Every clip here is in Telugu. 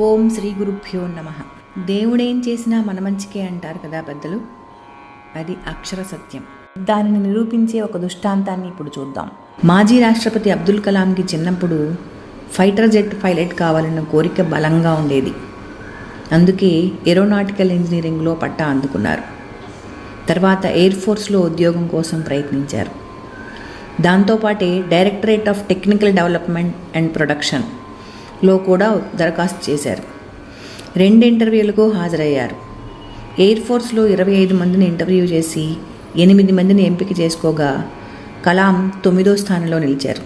ఓం శ్రీ గురుభ్యో నమ. దేవుడేం చేసినా మన మంచికే అంటారు కదా పెద్దలు? అది అక్షర సత్యం. దానిని నిరూపించే ఒక దృష్టాంతాన్ని ఇప్పుడు చూద్దాం. మాజీ రాష్ట్రపతి అబ్దుల్ కలాంకి చిన్నప్పుడు ఫైటర్ జెట్ పైలట్ కావాలన్న కోరిక బలంగా ఉండేది. అందుకే ఏరోనాటికల్ ఇంజనీరింగ్లో పట్టా అందుకున్నారు. తర్వాత ఎయిర్ ఫోర్స్లో ఉద్యోగం కోసం ప్రయత్నించారు. దాంతోపాటే directorate of technical development and production లో కూడా దరఖాస్తు చేశారు. రెండు ఇంటర్వ్యూలకు హాజరయ్యారు. ఎయిర్ ఫోర్స్లో ఇరవై ఐదు మందిని ఇంటర్వ్యూ చేసి ఎనిమిది మందిని ఎంపిక చేసుకోగా కలాం తొమ్మిదో స్థానంలో నిలిచారు.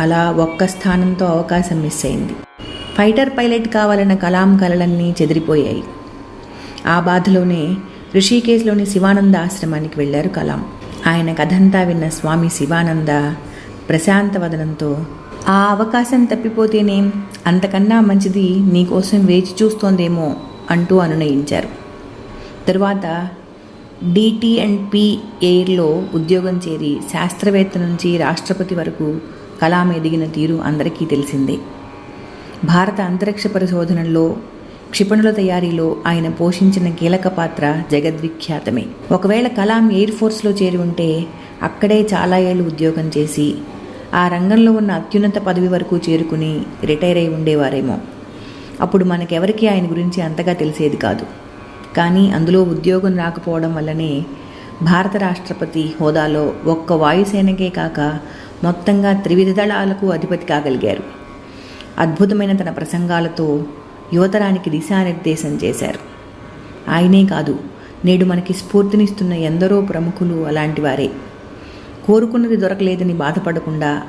అలా ఒక్క స్థానంతో అవకాశం మిస్ అయింది. ఫైటర్ పైలట్ కావాలన్న కలాం కలలన్నీ చెదిరిపోయాయి. ఆ బాధలోనే ఋషికేశ్లోని శివానంద ఆశ్రమానికి వెళ్ళారు కలాం. ఆయన కథంతా విన్న స్వామి శివానంద ప్రశాంత వదనంతో ఆ అవకాశం తప్పిపోతేనేం అంతకన్నా మంచిది నీకోసం వేచి చూస్తోందేమో అంటూ అనునయించారు. తరువాత డిటి అండ్ పి ఎయిర్లో ఉద్యోగం చేరి శాస్త్రవేత్త నుంచి రాష్ట్రపతి వరకు కలాం ఎదిగిన తీరు అందరికీ తెలిసిందే. భారత అంతరిక్ష పరిశోధనల్లో క్షిపణుల తయారీలో ఆయన పోషించిన కీలక పాత్ర జగద్విఖ్యాతమే. ఒకవేళ కలాం ఎయిర్ ఫోర్స్లో చేరి ఉంటే అక్కడే చాలా ఏళ్ళు ఉద్యోగం చేసి ఆ రంగంలో ఉన్న అత్యున్నత పదవి వరకు చేరుకుని రిటైర్ అయి ఉండేవారేమో. అప్పుడు మనకెవరికి ఆయన గురించి అంతగా తెలిసేది కాదు. కానీ అందులో ఉద్యోగం రాకపోవడం వల్లనే భారత రాష్ట్రపతి హోదాలో ఒక్క వాయుసేనకే కాక మొత్తంగా త్రివిధ దళాలకు అధిపతి కాగలిగారు. అద్భుతమైన తన ప్రసంగాలతో యువతరానికి దిశానిర్దేశం చేశారు. ఆయనే కాదు నేడు మనకి స్ఫూర్తినిస్తున్న ఎందరో ప్రముఖులు అలాంటి వారే. కోరుకున్నది దొరకలేదని బాధపడకుండా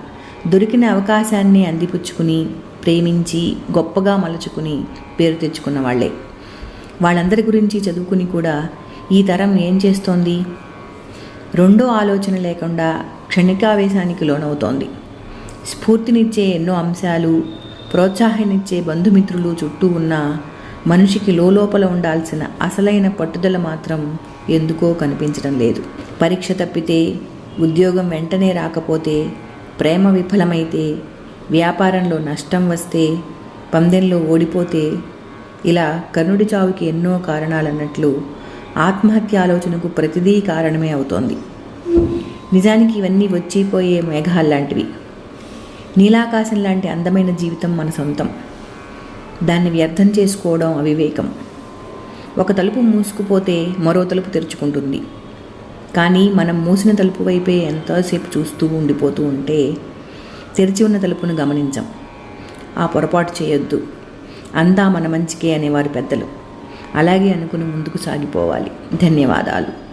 దొరికిన అవకాశాన్ని అందిపుచ్చుకుని ప్రేమించి గొప్పగా మలుచుకుని పేరు తెచ్చుకున్న వాళ్ళే. వాళ్ళందరి గురించి చదువుకుని కూడా ఈ తరం ఏం చేస్తోంది? రెండో ఆలోచన లేకుండా క్షణికావేశానికి లోనవుతోంది. స్ఫూర్తినిచ్చే ఎన్నో అంశాలు ప్రోత్సాహనిచ్చే బంధుమిత్రులు చుట్టూ ఉన్న మనిషికి లోపల ఉండాల్సిన అసలైన పట్టుదల మాత్రం ఎందుకో కనిపించడం లేదు. పరీక్ష తప్పితే ఉద్యోగం వెంటనే రాకపోతే ప్రేమ విఫలమైతే వ్యాపారంలో నష్టం వస్తే పందెంలో ఓడిపోతే ఇలా కర్ణుడి చావుకి ఎన్నో కారణాలన్నట్లు ఆత్మహత్య ఆలోచనకు ప్రతిదీ కారణమే అవుతోంది. నిజానికి ఇవన్నీ వచ్చిపోయే మేఘాల్లాంటివి నీలాకాశం లాంటి అందమైన జీవితం మన సొంతం. దాన్ని వ్యర్థం చేసుకోవడం అవివేకం. ఒక తలుపు మూసుకుపోతే మరో తలుపు తెరుచుకుంటుంది. కానీ మనం మూసిన తలుపు వైపే ఎంతోసేపు చూస్తూ ఉండిపోతూ ఉంటే తెరిచి ఉన్న తలుపును గమనించం. ఆ పొరపాటు చేయొద్దు. అంతా మన మంచికే అనేవారు పెద్దలు. అలాగే అనుకుని ముందుకు సాగిపోవాలి. ధన్యవాదాలు.